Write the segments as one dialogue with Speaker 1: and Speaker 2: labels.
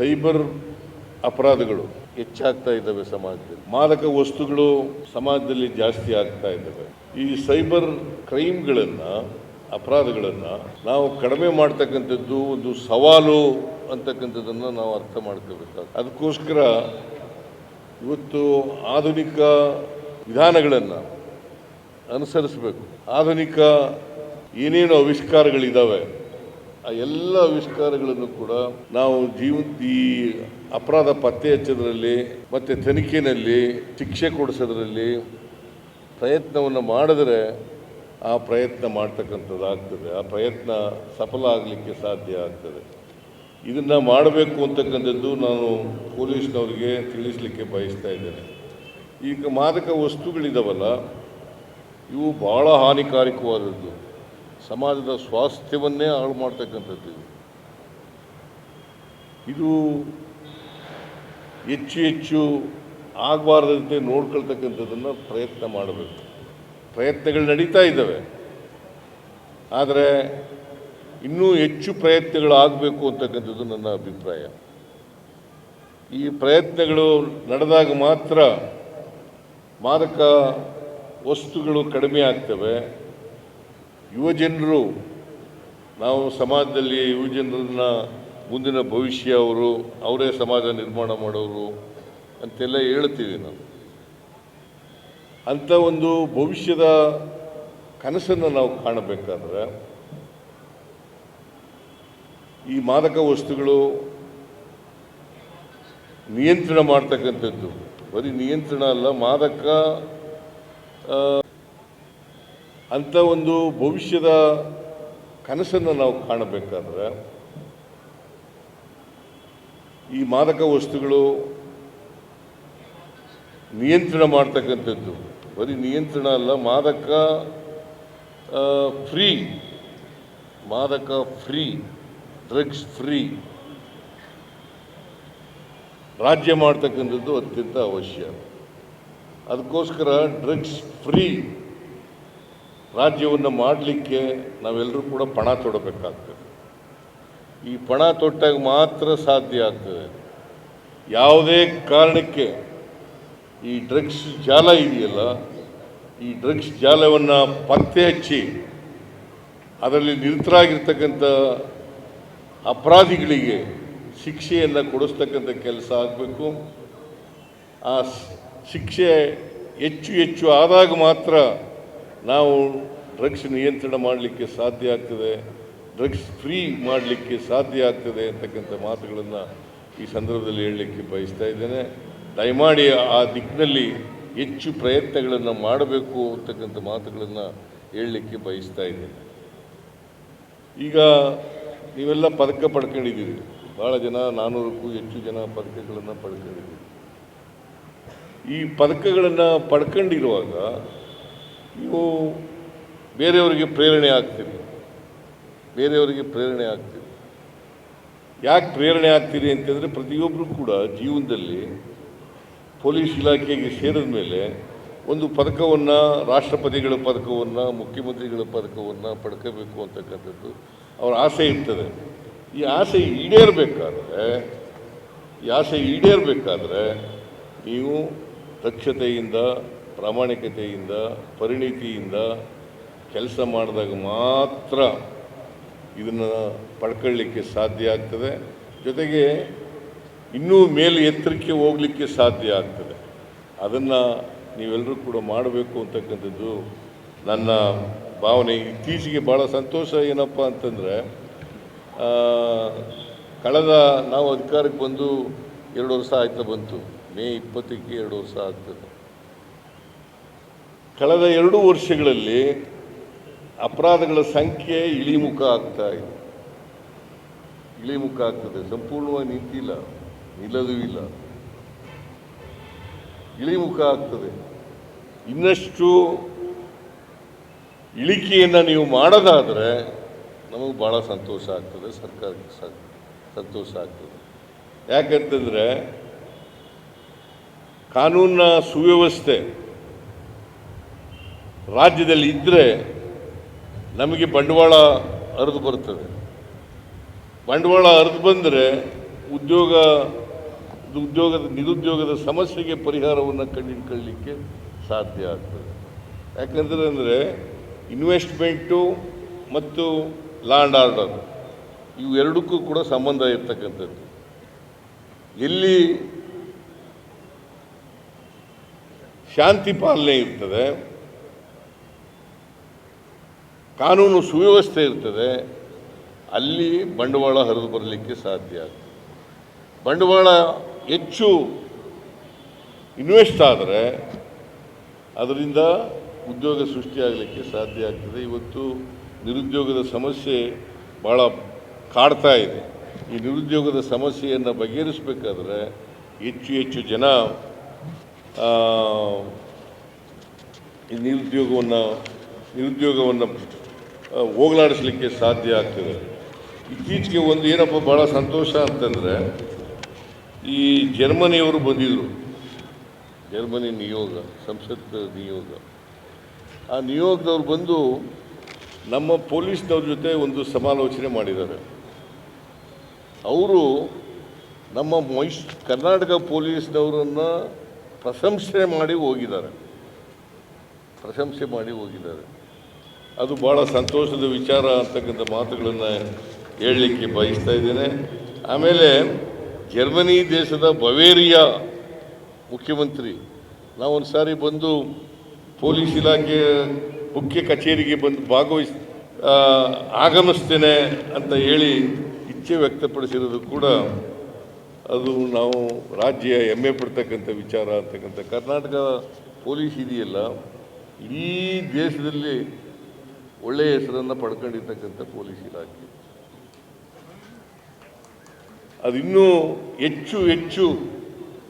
Speaker 1: Cyber ಅಪರಾಧಗಳು ಹೆಚ್ಚಾಗ್ತಾ ಇದ್ದಾವೆ ಸಮಾಜದಲ್ಲಿ. ಮಾದಕ ವಸ್ತುಗಳು ಸಮಾಜದಲ್ಲಿ ಜಾಸ್ತಿ ಆಗ್ತಾ ಇದ್ದಾವೆ. ಈ ಸೈಬರ್ ಕ್ರೈಮ್ಗಳನ್ನು, ಅಪರಾಧಗಳನ್ನು ನಾವು ಕಡಿಮೆ ಮಾಡ್ತಕ್ಕಂಥದ್ದು ಒಂದು ಸವಾಲು ಅಂತಕ್ಕಂಥದ್ದನ್ನು ನಾವು ಅರ್ಥ ಮಾಡ್ಕೋಬೇಕಾಗ್ತದೆ ಅದಕ್ಕೋಸ್ಕರ ಇವತ್ತು ಆಧುನಿಕ ವಿಧಾನಗಳನ್ನು ಅನುಸರಿಸಬೇಕು. ಆಧುನಿಕ ಏನೇನು ಆವಿಷ್ಕಾರಗಳಿದ್ದಾವೆ ಆ ಎಲ್ಲ ಆವಿಷ್ಕಾರಗಳನ್ನು ಕೂಡ ನಾವು ಜೀವ ಈ ಅಪರಾಧ ಪತ್ತೆ ಹಚ್ಚೋದ್ರಲ್ಲಿ ಮತ್ತು ತನಿಖೆಯಲ್ಲಿ ಶಿಕ್ಷೆ ಕೊಡಿಸೋದ್ರಲ್ಲಿ ಪ್ರಯತ್ನವನ್ನು ಮಾಡಿದ್ರೆ ಆ ಪ್ರಯತ್ನ ಮಾಡ್ತಕ್ಕಂಥದ್ದು ಆಗ್ತದೆ ಆ ಪ್ರಯತ್ನ ಸಫಲ ಆಗಲಿಕ್ಕೆ ಸಾಧ್ಯ ಆಗ್ತದೆ. ಇದನ್ನು ಮಾಡಬೇಕು ಅಂತಕ್ಕಂಥದ್ದು ನಾನು ಪೊಲೀಸ್ನವರಿಗೆ ತಿಳಿಸಲಿಕ್ಕೆ ಬಯಸ್ತಾ ಇದ್ದೇನೆ. ಈಗ ಮಾದಕ ವಸ್ತುಗಳಿದಾವಲ್ಲ, ಇವು ಭಾಳ ಹಾನಿಕಾರಕವಾದದ್ದು. ಸಮಾಜದ ಸ್ವಾಸ್ಥ್ಯವನ್ನೇ ಹಾಳು ಮಾಡ್ತಕ್ಕಂಥದ್ದು ಇದು. ಹೆಚ್ಚು ಹೆಚ್ಚು ಆಗಬಾರ್ದಂತೆ ನೋಡ್ಕೊಳ್ತಕ್ಕಂಥದ್ದನ್ನು ಪ್ರಯತ್ನ ಮಾಡಬೇಕು. ಪ್ರಯತ್ನಗಳು ನಡೀತಾ ಇದ್ದಾವೆ. ಆದರೆ ಇನ್ನೂ ಹೆಚ್ಚು ಪ್ರಯತ್ನಗಳು ಆಗಬೇಕು ಅಂತಕ್ಕಂಥದ್ದು ನನ್ನ ಅಭಿಪ್ರಾಯ. ಈ ಪ್ರಯತ್ನಗಳು ನಡೆದಾಗ ಮಾತ್ರ ಮಾದಕ ವಸ್ತುಗಳು ಕಡಿಮೆ ಆಗ್ತವೆ. ಯುವಜನರು, ನಾವು ಸಮಾಜದಲ್ಲಿ ಯುವಜನರನ್ನ ಮುಂದಿನ ಭವಿಷ್ಯ ಅವರು, ಅವರೇ ಸಮಾಜ ನಿರ್ಮಾಣ ಮಾಡೋರು ಅಂತೆಲ್ಲ ಹೇಳ್ತೀವಿ ನಾವು. ಅಂಥ ಒಂದು ಭವಿಷ್ಯದ ಕನಸನ್ನು ನಾವು ಕಾಣಬೇಕಾದ್ರೆ, ಈ ಮಾದಕ ವಸ್ತುಗಳು ನಿಯಂತ್ರಣ ಮಾಡ್ತಕ್ಕಂಥದ್ದು. ಬರೀ ನಿಯಂತ್ರಣ ಅಲ್ಲ, ಮಾದಕ ಅಂಥ ಒಂದು ಭವಿಷ್ಯದ ಕನಸನ್ನು ನಾವು ಕಾಣಬೇಕಾದ್ರೆ, ಈ ಮಾದಕ ವಸ್ತುಗಳು ನಿಯಂತ್ರಣ ಮಾಡ್ತಕ್ಕಂಥದ್ದು. ಬರೀ ನಿಯಂತ್ರಣ ಅಲ್ಲ, ಮಾದಕ ಫ್ರೀ ಮಾದಕ ಫ್ರೀ, ಡ್ರಗ್ಸ್ ಫ್ರೀ, ರಾಜ್ಯ ಮಾಡ್ತಕ್ಕಂಥದ್ದು ಅತ್ಯಂತ ಅವಶ್ಯ. ಅದಕ್ಕೋಸ್ಕರ ಡ್ರಗ್ಸ್ ಫ್ರೀ ರಾಜ್ಯವನ್ನು ಮಾಡಲಿಕ್ಕೆ ನಾವೆಲ್ಲರೂ ಕೂಡ ಪಣ ತೊಡಬೇಕಾಗ್ತದೆ. ಈ ಪಣ ತೊಟ್ಟಾಗ ಮಾತ್ರ ಸಾಧ್ಯ ಆಗ್ತದೆ. ಯಾವುದೇ ಕಾರಣಕ್ಕೆ ಈ ಡ್ರಗ್ಸ್ ಜಾಲ ಇದೆಯಲ್ಲ, ಈ ಡ್ರಗ್ಸ್ ಜಾಲವನ್ನು ಪತ್ತೆ ಹಚ್ಚಿ ಅದರಲ್ಲಿ ನಿರತರಾಗಿರ್ತಕ್ಕಂಥ ಅಪರಾಧಿಗಳಿಗೆ ಶಿಕ್ಷೆಯನ್ನು ಕೊಡಿಸ್ತಕ್ಕಂಥ ಕೆಲಸ ಆಗಬೇಕು. ಆ ಶಿಕ್ಷೆ ಹೆಚ್ಚು ಹೆಚ್ಚು ಆದಾಗ ಮಾತ್ರ ನಾವು ಡ್ರಗ್ಸ್ ನಿಯಂತ್ರಣ ಮಾಡಲಿಕ್ಕೆ ಸಾಧ್ಯ ಆಗ್ತದೆ, ಡ್ರಗ್ಸ್ ಫ್ರೀ ಮಾಡಲಿಕ್ಕೆ ಸಾಧ್ಯ ಆಗ್ತದೆ ಅಂತಕ್ಕಂಥ ಮಾತುಗಳನ್ನು ಈ ಸಂದರ್ಭದಲ್ಲಿ ಹೇಳಲಿಕ್ಕೆ ಬಯಸ್ತಾ ಇದ್ದೇನೆ. ದಯಮಾಡಿ ಆ ದಿಕ್ಕಿನಲ್ಲಿ ಹೆಚ್ಚು ಪ್ರಯತ್ನಗಳನ್ನು ಮಾಡಬೇಕು ಅಂತಕ್ಕಂಥ ಮಾತುಗಳನ್ನು ಹೇಳಲಿಕ್ಕೆ ಬಯಸ್ತಾ ಇದ್ದೇನೆ. ಈಗ ನೀವೆಲ್ಲ ಪದಕ ಪಡ್ಕೊಂಡಿದ್ದೀರಿ. ಭಾಳ ಜನ ನಾನ್ನೂರಕ್ಕೂ ಹೆಚ್ಚು ಜನ ಪದಕಗಳನ್ನು ಪಡ್ಕೊಂಡಿದ್ದೀರಿ. ಈ ಪದಕಗಳನ್ನು ಪಡ್ಕೊಂಡಿರುವಾಗ ನೀವು ಬೇರೆಯವರಿಗೆ ಪ್ರೇರಣೆ ಆಗ್ತೀರಿ. ಬೇರೆಯವರಿಗೆ ಪ್ರೇರಣೆ ಆಗ್ತೀರಿ. ಯಾಕೆ ಪ್ರೇರಣೆ ಆಗ್ತೀರಿ ಅಂತಂದರೆ ಪ್ರತಿಯೊಬ್ಬರು ಕೂಡ ಜೀವನದಲ್ಲಿ ಪೊಲೀಸ್ ಇಲಾಖೆಗೆ ಸೇರಿದ ಮೇಲೆ ಒಂದು ಪದಕವನ್ನು, ರಾಷ್ಟ್ರಪತಿಗಳ ಪದಕವನ್ನು, ಮುಖ್ಯಮಂತ್ರಿಗಳ ಪದಕವನ್ನು ಪಡ್ಕೋಬೇಕು ಅಂತಕ್ಕಂಥದ್ದು ಅವರ ಆಸೆ ಇರ್ತದೆ. ಈ ಆಸೆ ಈಡೇರಬೇಕಾದ್ರೆ, ಈ ಆಸೆ ಈಡೇರಬೇಕಾದ್ರೆ ನೀವು ದಕ್ಷತೆಯಿಂದ ಪ್ರಾಮಾಣಿಕತೆಯಿಂದ, ಪರಿಣಿತಿಯಿಂದ ಕೆಲಸ ಮಾಡಿದಾಗ ಮಾತ್ರ ಇದನ್ನು ಪಡ್ಕೊಳ್ಳಿಕ್ಕೆ ಸಾಧ್ಯ ಆಗ್ತದೆ. ಜೊತೆಗೆ ಇನ್ನೂ ಮೇಲೆ ಎತ್ತರಕ್ಕೆ ಹೋಗಲಿಕ್ಕೆ ಸಾಧ್ಯ ಆಗ್ತದೆ. ಅದನ್ನು ನೀವೆಲ್ಲರೂ ಕೂಡ ಮಾಡಬೇಕು ಅಂತಕ್ಕಂಥದ್ದು ನನ್ನ ಭಾವನೆ. ಇತ್ತೀಚೆಗೆ ಭಾಳ ಸಂತೋಷ ಏನಪ್ಪ ಅಂತಂದರೆ ಕಳೆದ ನಾವು ಅಧಿಕಾರಕ್ಕೆ ಬಂದು ಎರಡು ವರ್ಷ ಆಯ್ತಾ ಬಂತು. ಮೇ ಇಪ್ಪತ್ತಕ್ಕೆ ಎರಡು ವರ್ಷ ಆಗ್ತದೆ. ಕಳೆದ ಎರಡು ವರ್ಷಗಳಲ್ಲಿ ಅಪರಾಧಗಳ ಸಂಖ್ಯೆ ಇಳಿಮುಖ ಆಗ್ತಾ ಇದೆ. ಇಳಿಮುಖ ಆಗ್ತದೆ. ಸಂಪೂರ್ಣವಾಗಿ ನಿಂತಿಲ್ಲ. ನಿಲ್ಲದೂ ಇಲ್ಲ. ಇಳಿಮುಖ ಆಗ್ತದೆ. ಇನ್ನಷ್ಟು ಇಳಿಕೆಯನ್ನು ನೀವು ಮಾಡೋದಾದರೆ ನಮಗೆ ಭಾಳ ಸಂತೋಷ ಆಗ್ತದೆ. ಸರ್ಕಾರಕ್ಕೆ ಸಂತೋಷ ಆಗ್ತದೆ. ಯಾಕಂತಂದರೆ ಕಾನೂನಿನ ಸುವ್ಯವಸ್ಥೆ ರಾಜ್ಯದಲ್ಲಿ ಇದ್ದರೆ ನಮಗೆ ಬಂಡವಾಳ ಹರಿದು ಬರ್ತದೆ. ಬಂಡವಾಳ ಹರಿದು ಬಂದರೆ ಉದ್ಯೋಗ, ಉದ್ಯೋಗದ, ನಿರುದ್ಯೋಗದ ಸಮಸ್ಯೆಗೆ ಪರಿಹಾರವನ್ನು ಕಂಡುಹಿಡ್ಕೊಳ್ಳಿಕ್ಕೆ ಸಾಧ್ಯ ಆಗ್ತದೆ. ಯಾಕಂದರೆ ಅಂದರೆ ಇನ್ವೆಸ್ಟ್ಮೆಂಟು ಮತ್ತು ಲ್ಯಾಂಡ್ ಆರ್ಡರ್ ಇವೆರಡಕ್ಕೂ ಕೂಡ ಸಂಬಂಧ ಇರ್ತಕ್ಕಂಥದ್ದು. ಎಲ್ಲಿ ಶಾಂತಿ ಪಾಲನೆ ಇರ್ತದೆ ಕಾನೂನು ಸುವ್ಯವಸ್ಥೆ ಇರ್ತದೆ, ಅಲ್ಲಿ ಬಂಡವಾಳ ಹರಿದು ಬರಲಿಕ್ಕೆ ಸಾಧ್ಯ ಆಗ್ತದೆ. ಬಂಡವಾಳ ಹೆಚ್ಚು ಇನ್ವೆಸ್ಟ್ ಆದರೆ ಅದರಿಂದ ಉದ್ಯೋಗ ಸೃಷ್ಟಿಯಾಗಲಿಕ್ಕೆ ಸಾಧ್ಯ ಆಗ್ತದೆ. ಇವತ್ತು ನಿರುದ್ಯೋಗದ ಸಮಸ್ಯೆ ಭಾಳ ಕಾಡ್ತಾ ಇದೆ. ಈ ನಿರುದ್ಯೋಗದ ಸಮಸ್ಯೆಯನ್ನು ಬಗೆಹರಿಸಬೇಕಾದ್ರೆ ಹೆಚ್ಚು ಹೆಚ್ಚು ಜನ ಈ ನಿರುದ್ಯೋಗವನ್ನು ನಿರುದ್ಯೋಗವನ್ನು ಹೋಗಲಾಡಿಸ್ಲಿಕ್ಕೆ ಸಾಧ್ಯ ಆಗ್ತದೆ. ಇತ್ತೀಚೆಗೆ ಒಂದು ಏನಪ್ಪ ಭಾಳ ಸಂತೋಷ ಅಂತಂದರೆ, ಈ ಜರ್ಮನಿಯವರು ಬಂದಿದ್ದರು ಜರ್ಮನಿ ನಿಯೋಗ, ಸಂಸತ್ ನಿಯೋಗ. ಆ ನಿಯೋಗದವ್ರು ಬಂದು ನಮ್ಮ ಪೊಲೀಸ್ನವ್ರ ಜೊತೆ ಒಂದು ಸಮಾಲೋಚನೆ ಮಾಡಿದ್ದಾರೆ. ಅವರು ನಮ್ಮ ಮೈಸ್, ಕರ್ನಾಟಕ ಪೊಲೀಸ್ನವರನ್ನು ಪ್ರಶಂಸೆ ಮಾಡಿ ಹೋಗಿದ್ದಾರೆ. ಪ್ರಶಂಸೆ ಮಾಡಿ ಹೋಗಿದ್ದಾರೆ. ಅದು ಭಾಳ ಸಂತೋಷದ ವಿಚಾರ ಅಂತಕ್ಕಂಥ ಮಾತುಗಳನ್ನು ಹೇಳಲಿಕ್ಕೆ ಬಯಸ್ತಾ ಇದ್ದೇನೆ. ಆಮೇಲೆ ಜರ್ಮನಿ ದೇಶದ ಬವೇರಿಯಾ ಮುಖ್ಯಮಂತ್ರಿ, ನಾವೊಂದು ಸಾರಿ ಬಂದು ಪೊಲೀಸ್ ಇಲಾಖೆ ಮುಖ್ಯ ಕಚೇರಿಗೆ ಬಂದು ಭಾಗವಹಿಸ್ ಆಗಮಿಸ್ತೇನೆ ಅಂತ ಹೇಳಿ ಇಚ್ಛೆ ವ್ಯಕ್ತಪಡಿಸಿರೋದು ಕೂಡ ಅದು ನಾವು ರಾಜ್ಯ ಹೆಮ್ಮೆ ಪಡ್ತಕ್ಕಂಥ ವಿಚಾರ ಅಂತಕ್ಕಂಥ ಕರ್ನಾಟಕ ಪೊಲೀಸ್ ಇದೆಯಲ್ಲ, ಇಡೀ ದೇಶದಲ್ಲಿ ಒಳ್ಳೆಯ ಹೆಸರನ್ನು ಪಡ್ಕೊಂಡಿರ್ತಕ್ಕಂಥ ಪೊಲೀಸ್ ಇಲಾಖೆ. ಅದು ಇನ್ನೂ ಹೆಚ್ಚು ಹೆಚ್ಚು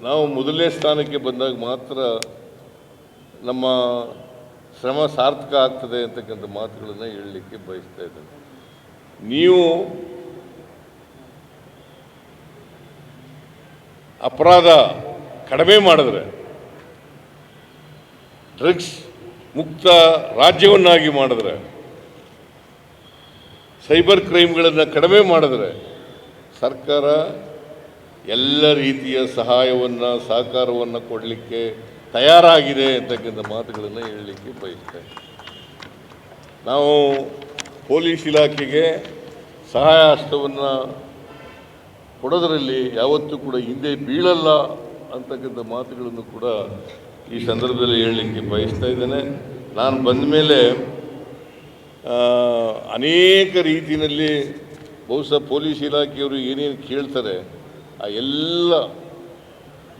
Speaker 1: ನಾವು ಮೊದಲನೇ ಸ್ಥಾನಕ್ಕೆ ಬಂದಾಗ ಮಾತ್ರ ನಮ್ಮ ಶ್ರಮ ಸಾರ್ಥಕ ಆಗ್ತದೆ ಅಂತಕ್ಕಂಥ ಮಾತುಗಳನ್ನು ಹೇಳಲಿಕ್ಕೆ ಬಯಸ್ತಾ ಇದ್ದೇನೆ. ನೀವು ಅಪರಾಧ ಕಡಿಮೆ ಮಾಡಿದ್ರೆ, ಡ್ರಗ್ಸ್ ಮುಕ್ತ ರಾಜ್ಯವನ್ನಾಗಿ ಮಾಡಿದ್ರೆ ಸೈಬರ್ ಕ್ರೈಮ್ಗಳನ್ನು ಕಡಿಮೆ ಮಾಡಿದ್ರೆ ಸರ್ಕಾರ ಎಲ್ಲ ರೀತಿಯ ಸಹಾಯವನ್ನು, ಸಹಕಾರವನ್ನು ಕೊಡಲಿಕ್ಕೆ ತಯಾರಾಗಿದೆ ಅಂತಕ್ಕಂಥ ಮಾತುಗಳನ್ನು ಹೇಳಲಿಕ್ಕೆ ಬಯಸ್ತೇನೆ. ನಾವು ಪೊಲೀಸ್ ಇಲಾಖೆಗೆ ಸಹಾಯ ಹಸ್ತವನ್ನು ಕೊಡೋದರಲ್ಲಿ ಯಾವತ್ತೂ ಕೂಡ ಹಿಂದೆ ಬೀಳಲ್ಲ ಅಂತಕ್ಕಂಥ ಮಾತುಗಳನ್ನು ಕೂಡ ಈ ಸಂದರ್ಭದಲ್ಲಿ ಹೇಳಲಿಕ್ಕೆ ಬಯಸ್ತಾ ಇದ್ದೇನೆ. ನಾನು ಬಂದ ಮೇಲೆ ಅನೇಕ ರೀತಿಯಲ್ಲಿ ಬಹುಶಃ ಪೊಲೀಸ್ ಇಲಾಖೆಯವರು ಏನೇನು ಕೇಳ್ತಾರೆ, ಆ ಎಲ್ಲ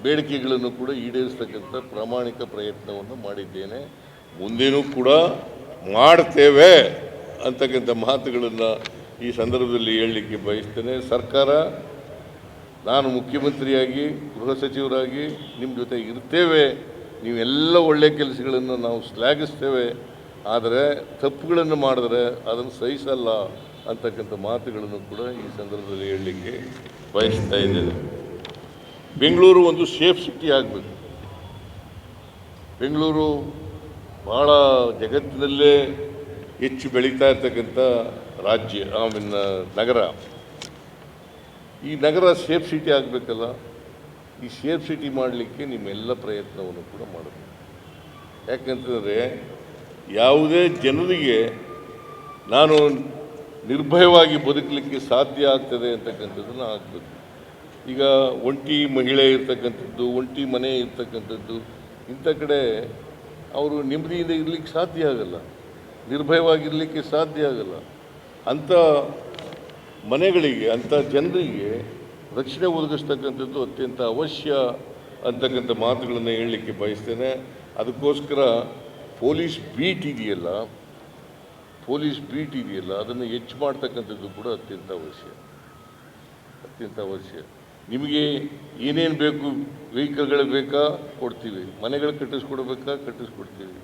Speaker 1: ಬೇಡಿಕೆಗಳನ್ನು ಕೂಡ ಈಡೇರಿಸ್ತಕ್ಕಂಥ ಪ್ರಾಮಾಣಿಕ ಪ್ರಯತ್ನವನ್ನು ಮಾಡಿದ್ದೇನೆ. ಮುಂದೇನೂ ಕೂಡ ಮಾಡ್ತೇವೆ ಅಂತಕ್ಕಂಥ ಮಾತುಗಳನ್ನು ಈ ಸಂದರ್ಭದಲ್ಲಿ ಹೇಳಲಿಕ್ಕೆ ಬಯಸ್ತೇನೆ. ಸರ್ಕಾರ, ನಾನು ಮುಖ್ಯಮಂತ್ರಿಯಾಗಿ, ಗೃಹ ಸಚಿವರಾಗಿ, ನಿಮ್ಮ ಜೊತೆ ಇರ್ತೇವೆ. ನೀವೆಲ್ಲ ಒಳ್ಳೆಯ ಕೆಲಸಗಳನ್ನು ನಾವು ಶ್ಲಾಘಿಸ್ತೇವೆ. ಆದರೆ ತಪ್ಪುಗಳನ್ನು ಮಾಡಿದ್ರೆ ಅದನ್ನು ಸಹಿಸಲ್ಲ ಅಂತಕ್ಕಂಥ ಮಾತುಗಳನ್ನು ಕೂಡ ಈ ಸಂದರ್ಭದಲ್ಲಿ ಹೇಳಲಿಕ್ಕೆ ಬಯಸ್ತಾ ಇದ್ದೇನೆ. ಬೆಂಗಳೂರು ಒಂದು ಸೇಫ್ ಸಿಟಿ ಆಗಬೇಕು. ಬೆಂಗಳೂರು ಭಾಳ ಜಗತ್ತಿನಲ್ಲೇ ಹೆಚ್ಚು ಬೆಳೀತಾ ಇರ್ತಕ್ಕಂಥ ರಾಜ್ಯ, ಐ ನಗರ. ಈ ನಗರ ಸೇಫ್ ಸಿಟಿ ಆಗಬೇಕಲ್ಲ? ಈ ಸೇಫ್ ಸಿಟಿ ಮಾಡಲಿಕ್ಕೆ ನಿಮ್ಮೆಲ್ಲ ಪ್ರಯತ್ನವನ್ನು ಕೂಡ ಮಾಡಬೇಕು. ಯಾಕಂತಂದರೆ ಯಾವುದೇ ಜನರಿಗೆ ನಾನು ನಿರ್ಭಯವಾಗಿ ಬದುಕಲಿಕ್ಕೆ ಸಾಧ್ಯ ಆಗ್ತದೆ ಅಂತಕ್ಕಂಥದ್ದನ್ನು ಆಗ್ತದೆ ಈಗ ಒಂಟಿ ಮಹಿಳೆ ಇರ್ತಕ್ಕಂಥದ್ದು, ಒಂಟಿ ಮನೆ ಇರ್ತಕ್ಕಂಥದ್ದು, ಇಂಥ ಕಡೆ ಅವರು ನೆಮ್ಮದಿಯಿಂದ ಇರಲಿಕ್ಕೆ ಸಾಧ್ಯ ಆಗಲ್ಲ. ನಿರ್ಭಯವಾಗಿರಲಿಕ್ಕೆ ಸಾಧ್ಯ ಆಗಲ್ಲ. ಅಂಥ ಮನೆಗಳಿಗೆ, ಅಂಥ ಜನರಿಗೆ ರಕ್ಷಣೆ ಒದಗಿಸ್ತಕ್ಕಂಥದ್ದು ಅತ್ಯಂತ ಅವಶ್ಯ ಅಂತಕ್ಕಂಥ ಮಾತುಗಳನ್ನು ಹೇಳಲಿಕ್ಕೆ ಬಯಸ್ತೇನೆ. ಅದಕ್ಕೋಸ್ಕರ ಪೊಲೀಸ್ ಬೀಟ್ ಇದೆಯಲ್ಲ ಪೊಲೀಸ್ ಬೀಟ್ ಇದೆಯಲ್ಲ ಅದನ್ನು ಹೆಚ್ಚು ಮಾಡ್ತಕ್ಕಂಥದ್ದು ಕೂಡ ಅತ್ಯಂತ ಅವಶ್ಯ. ಅತ್ಯಂತ ಅವಶ್ಯ. ನಿಮಗೆ ಏನೇನು ಬೇಕು, ವೆಹಿಕಲ್ಗಳು ಬೇಕಾ ಕೊಡ್ತೀವಿ. ಮನೆಗಳು ಕಟ್ಟಿಸ್ಕೊಡ್ಬೇಕಾ ಕಟ್ಟಿಸ್ಕೊಡ್ತೀವಿ.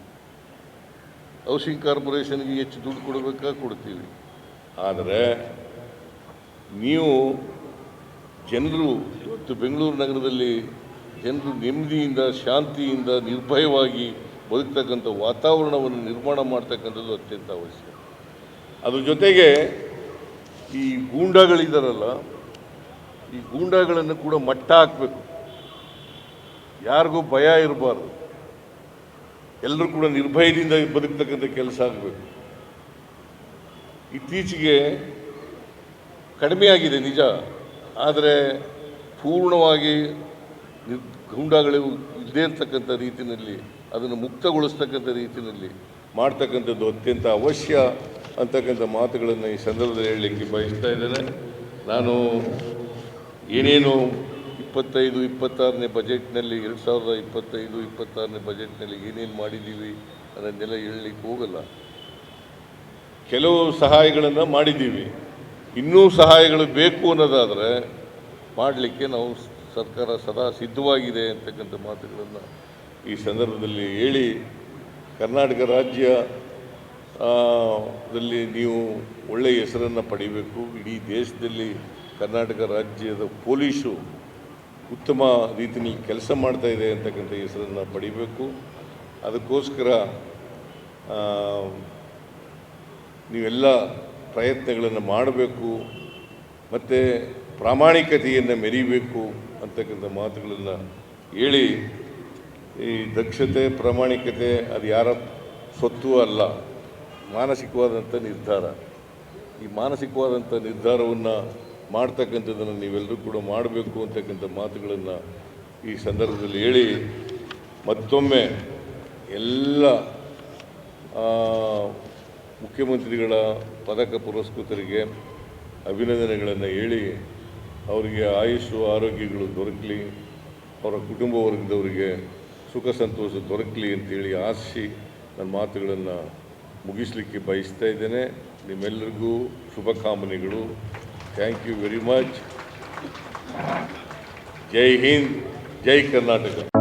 Speaker 1: ಹೌಸಿಂಗ್ ಕಾರ್ಪೊರೇಷನ್ಗೆ ಹೆಚ್ಚು ದುಡ್ಡು ಕೊಡಬೇಕಾ ಕೊಡ್ತೀವಿ. ಆದರೆ ನೀವು ಜನರು, ಇವತ್ತು ಬೆಂಗಳೂರು ನಗರದಲ್ಲಿ ಜನರು ನೆಮ್ಮದಿಯಿಂದ, ಶಾಂತಿಯಿಂದ, ನಿರ್ಭಯವಾಗಿ ಬದುಕ್ತಕ್ಕಂಥ ವಾತಾವರಣವನ್ನು ನಿರ್ಮಾಣ ಮಾಡ್ತಕ್ಕಂಥದ್ದು ಅತ್ಯಂತ ಅವಶ್ಯ. ಅದ್ರ ಜೊತೆಗೆ ಈ ಗೂಂಡಾಗಳಿದಾರಲ್ಲ, ಈ ಗೂಂಡಾಗಳನ್ನು ಕೂಡ ಮಟ್ಟ ಹಾಕಬೇಕು. ಯಾರಿಗೂ ಭಯ ಇರಬಾರ್ದು. ಎಲ್ಲರೂ ಕೂಡ ನಿರ್ಭಯದಿಂದ ಬದುಕ್ತಕ್ಕಂಥ ಕೆಲಸ ಆಗಬೇಕು. ಇತ್ತೀಚೆಗೆ ಕಡಿಮೆ ಆಗಿದೆ ನಿಜ. ಆದರೆ ಪೂರ್ಣವಾಗಿ ನಿರ್ ಗೂಂಡಾಗಳು ಇಲ್ಲದೇ ಇರ್ತಕ್ಕಂಥ ರೀತಿಯಲ್ಲಿ ಅದನ್ನು ಮುಕ್ತಗೊಳಿಸ್ತಕ್ಕಂಥ ರೀತಿಯಲ್ಲಿ ಮಾಡ್ತಕ್ಕಂಥದ್ದು ಅತ್ಯಂತ ಅವಶ್ಯ ಅಂತಕ್ಕಂಥ ಮಾತುಗಳನ್ನು ಈ ಸಂದರ್ಭದಲ್ಲಿ ಹೇಳಲಿಕ್ಕೆ ಬಯಸ್ತಾ ಇದ್ದೇನೆ. ನಾನು ಏನೇನು ಇಪ್ಪತ್ತೈದು, ಇಪ್ಪತ್ತಾರನೇ ಬಜೆಟ್ನಲ್ಲಿ, ಎರಡು ಸಾವಿರದ ಇಪ್ಪತ್ತೈದು, ಇಪ್ಪತ್ತಾರನೇ ಬಜೆಟ್ನಲ್ಲಿ ಏನೇನು ಮಾಡಿದ್ದೀವಿ ಅದನ್ನೆಲ್ಲ ಹೇಳಲಿಕ್ಕೆ ಹೋಗಲ್ಲ. ಕೆಲವು ಸಹಾಯಗಳನ್ನು ಮಾಡಿದ್ದೀವಿ. ಇನ್ನೂ ಸಹಾಯಗಳು ಬೇಕು ಅನ್ನೋದಾದರೆ ಮಾಡಲಿಕ್ಕೆ ನಾವು ಸರ್ಕಾರ ಸದಾ ಸಿದ್ಧವಾಗಿದೆ ಅಂತಕ್ಕಂಥ ಮಾತುಗಳನ್ನು ಈ ಸಂದರ್ಭದಲ್ಲಿ ಹೇಳಿ ಕರ್ನಾಟಕ ರಾಜ್ಯ ದಲ್ಲಿ ನೀವು ಒಳ್ಳೆಯ ಹೆಸರನ್ನು ಪಡಿಬೇಕು. ಇಡೀ ದೇಶದಲ್ಲಿ ಕರ್ನಾಟಕ ರಾಜ್ಯದ ಪೊಲೀಸು ಉತ್ತಮ ರೀತಿಯಲ್ಲಿ ಕೆಲಸ ಮಾಡ್ತಾ ಇದೆ ಅಂತಕ್ಕಂಥ ಹೆಸರನ್ನು ಪಡಿಬೇಕು. ಅದಕ್ಕೋಸ್ಕರ ನೀವೆಲ್ಲ ಪ್ರಯತ್ನಗಳನ್ನು ಮಾಡಬೇಕು. ಮತ್ತು ಪ್ರಾಮಾಣಿಕತೆಯನ್ನು ಮೆರಿಬೇಕು. ಅಂತಕ್ಕಂಥ ಮಾತುಗಳನ್ನು ಹೇಳಿ, ಈ ದಕ್ಷತೆ, ಪ್ರಾಮಾಣಿಕತೆ ಅದು ಯಾರ ಸ್ವತ್ತು ಅಲ್ಲ. ಮಾನಸಿಕವಾದಂಥ ನಿರ್ಧಾರ. ಈ ಮಾನಸಿಕವಾದಂಥ ನಿರ್ಧಾರವನ್ನು ಮಾಡ್ತಕ್ಕಂಥದ್ದನ್ನು ನೀವೆಲ್ಲರೂ ಕೂಡ ಮಾಡಬೇಕು ಅಂತಕ್ಕಂಥ ಮಾತುಗಳನ್ನು ಈ ಸಂದರ್ಭದಲ್ಲಿ ಹೇಳಿ, ಮತ್ತೊಮ್ಮೆ ಎಲ್ಲ ಮುಖ್ಯಮಂತ್ರಿಗಳ ಪದಕ ಪುರಸ್ಕೃತರಿಗೆ ಅಭಿನಂದನೆಗಳನ್ನು ಹೇಳಿ ಅವರಿಗೆ ಆಯುಷು ಆರೋಗ್ಯಗಳು ದೊರಕಲಿ, ಅವರ ಕುಟುಂಬ ವರ್ಗದವರಿಗೆ ಸುಖ, ಸಂತೋಷ ದೊರಕಲಿ ಅಂತೇಳಿ ಆಶಿಸಿ ನನ್ನ ಮಾತುಗಳನ್ನು ಮುಗಿಸಲಿಕ್ಕೆ ಬಯಸ್ತಾ ಇದ್ದೇನೆ. ನಿಮ್ಮೆಲ್ಲರಿಗೂ ಶುಭಕಾಮನೆಗಳು thank you very much Jai Hind Jai Karnataka